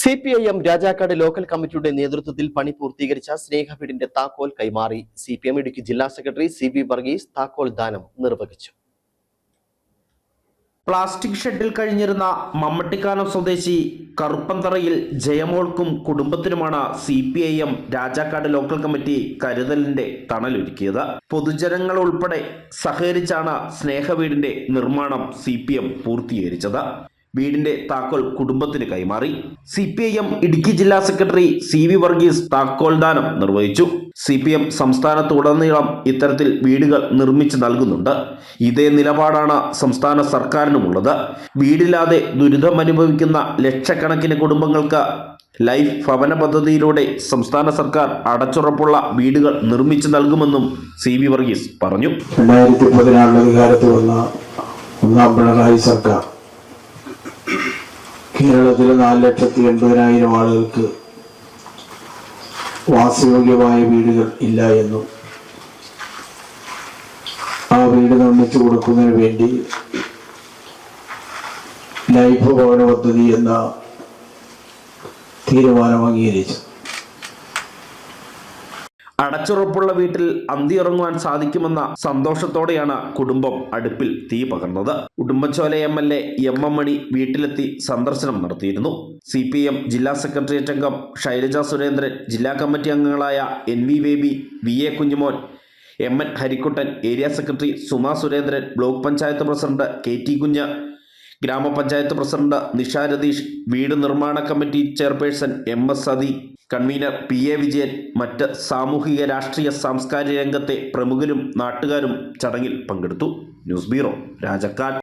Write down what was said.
C P I M Rajakkad local കമ്മിറ്റിയുടെ നേതൃത്വത്തിൽ പണി പൂർത്തീകരിച്ച സ്നേഹവീടിന്റെ താക്കോൽ കൈമാറി. സി പി എം ഇടുക്കി ജില്ലാ സെക്രട്ടറി സി ബി വർഗീസ് താക്കോൽ ദാനം നിർവഹിച്ചു. പ്ലാസ്റ്റിക് ഷെഡിൽ കഴിഞ്ഞിരുന്ന മമ്മട്ടിക്കാനം സ്വദേശി കറുപ്പന്തറയിൽ ജയമോൾക്കും കുടുംബത്തിനുമാണ് C P I M Rajakkad local committee കരുതലിന്റെ തണലൊരുക്കിയത്. പൊതുജനങ്ങൾ ഉൾപ്പെടെ സഹകരിച്ചാണ് സ്നേഹവീടിന്റെ നിർമ്മാണം സി പി എം പൂർത്തീകരിച്ചത്. വീടിന്റെ താക്കോൽ കുടുംബത്തിന് കൈമാറി. C P I M Idukki ജില്ലാ സെക്രട്ടറി സി വി വർഗീസ് താക്കോൽ ദാനം നിർവഹിച്ചു. സി പി എം സംസ്ഥാനത്തുടനീളം ഇത്തരത്തിൽ വീടുകൾ നിർമ്മിച്ചു നൽകുന്നുണ്ട്. ഇതേ നിലപാടാണ് സംസ്ഥാന സർക്കാരിനുമുള്ളത്. വീടില്ലാതെ ദുരിതം അനുഭവിക്കുന്ന ലക്ഷക്കണക്കിന് കുടുംബങ്ങൾക്ക് ലൈഫ് ഭവന പദ്ധതിയിലൂടെ സംസ്ഥാന സർക്കാർ അടച്ചുറപ്പുള്ള വീടുകൾ നിർമ്മിച്ചു നൽകുമെന്നും സി വി വർഗീസ് പറഞ്ഞു. രണ്ടായിരത്തി പതിനാറിൽ അധികാരത്തിൽ വന്ന ഒന്നാം പിണറായി സർക്കാർ കേരളത്തിലെ നാല് ലക്ഷത്തി എൺപതിനായിരം ആളുകൾക്ക് വാസയോഗ്യമായ വീടുകൾ ഇല്ല എന്നും ആ വീട് നിർമ്മിച്ചു കൊടുക്കുന്നതിന് വേണ്ടി ലൈഫ് ഭവന പദ്ധതി എന്ന തീരുമാനം അംഗീകരിച്ചു. അടച്ചുറപ്പുള്ള വീട്ടിൽ അന്തിയിറങ്ങുവാൻ സാധിക്കുമെന്ന സന്തോഷത്തോടെയാണ് കുടുംബം അടുപ്പിൽ തീ പകർന്നത്. Udumbanchola M L A M M Mani വീട്ടിലെത്തി സന്ദർശനം നടത്തിയിരുന്നു. സി പി എം ജില്ലാ സെക്രട്ടേറിയറ്റ് അംഗം ശൈലജ സുരേന്ദ്രൻ ജില്ലാ കമ്മിറ്റി അംഗങ്ങളായ N V Baby V A Kunjumon M N Harikuttan area secretary Suma Surendran block panchayat president K T Kunju ഗ്രാമപഞ്ചായത്ത് president Nisha Ratheesh വീട് നിർമ്മാണ committee chairperson M S Sathi convener P A Vijayan മറ്റ് സാമൂഹിക രാഷ്ട്രീയ സാംസ്കാരിക രംഗത്തെ പ്രമുഖരും നാട്ടുകാരും ചടങ്ങിൽ പങ്കെടുത്തു. News bureau Rajakkad